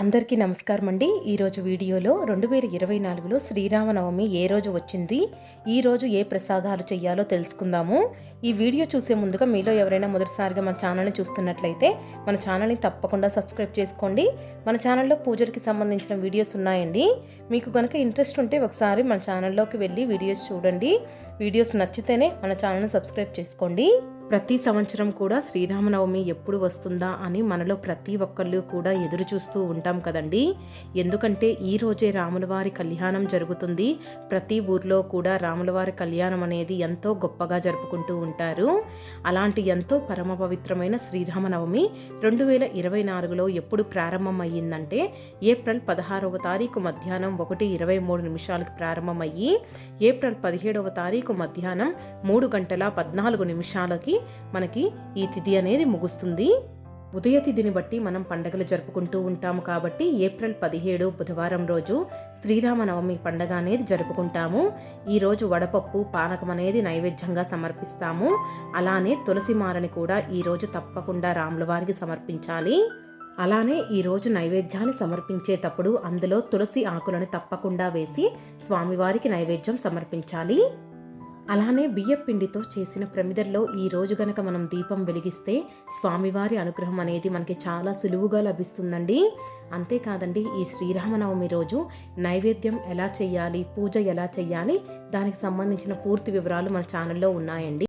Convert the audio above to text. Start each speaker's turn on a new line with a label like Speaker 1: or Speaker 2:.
Speaker 1: అందరికీ నమస్కారం అండి ఈరోజు వీడియోలో రెండు వేల ఇరవై నాలుగులో శ్రీరామనవమి ఏ రోజు వచ్చింది? ఈ రోజు ఏ ప్రసాదాలు చేయాలో తెలుసుకుందాము. ఈ వీడియో చూసే ముందుగా మీలో ఎవరైనా మొదటిసారిగా మన ఛానల్ని చూస్తున్నట్లయితే మన ఛానల్ని తప్పకుండా సబ్స్క్రైబ్ చేసుకోండి. మన ఛానల్లో పూజలకి సంబంధించిన వీడియోస్ ఉన్నాయండి. మీకు కనుక ఇంట్రెస్ట్ ఉంటే ఒకసారి మన ఛానల్లోకి వెళ్ళి వీడియోస్ చూడండి. వీడియోస్ నచ్చితేనే మన ఛానల్ని సబ్స్క్రైబ్ చేసుకోండి. ప్రతి సంవత్సరం కూడా శ్రీరామనవమి ఎప్పుడు వస్తుందా అని మనలో ప్రతి ఒక్కళ్ళు కూడా ఎదురు చూస్తూ ఉంటాం కదండి. ఎందుకంటే ఈ రోజే రాములవారి కళ్యాణం జరుగుతుంది. ప్రతి ఊర్లో కూడా రాములవారి కళ్యాణం అనేది ఎంతో గొప్పగా జరుపుకుంటూ ఉంటారు. అలాంటి ఎంతో పరమ పవిత్రమైన శ్రీరామనవమి రెండు వేల ఇరవై నాలుగులో ఎప్పుడు ప్రారంభమయ్యిందంటే ఏప్రిల్ పదహారవ తారీఖు మధ్యాహ్నం ఒకటి ఇరవై మూడు నిమిషాలకు ప్రారంభమయ్యి ఏప్రిల్ పదిహేడవ తారీఖు మధ్యాహ్నం మూడు గంటల పద్నాలుగు నిమిషాలకి మనకి ఈ తిథి అనేది ముగుస్తుంది. ఉదయ తిథిని బట్టి మనం పండగలు జరుపుకుంటూ ఉంటాము కాబట్టి ఏప్రిల్ పదిహేడు బుధవారం రోజు శ్రీరామనవమి పండగ అనేది జరుపుకుంటాము. ఈరోజు వడపప్పు పానకం అనేది నైవేద్యంగా సమర్పిస్తాము. అలానే తులసి మారని కూడా ఈ రోజు తప్పకుండా రాముల వారికి సమర్పించాలి. అలానే ఈరోజు నైవేద్యాన్ని సమర్పించేటప్పుడు అందులో తులసి ఆకులను తప్పకుండా వేసి స్వామివారికి నైవేద్యం సమర్పించాలి. అలానే బియ్యపిండితో చేసిన ప్రమిదల్లో ఈ రోజు గనక మనం దీపం వెలిగిస్తే స్వామివారి అనుగ్రహం అనేది మనకి చాలా సులువుగా లభిస్తుందండి. అంతేకాదండి ఈ శ్రీరామనవమి రోజు నైవేద్యం ఎలా చేయాలి పూజ ఎలా చేయాలి దానికి సంబంధించిన పూర్తి వివరాలు మన ఛానల్లో ఉన్నాయండి.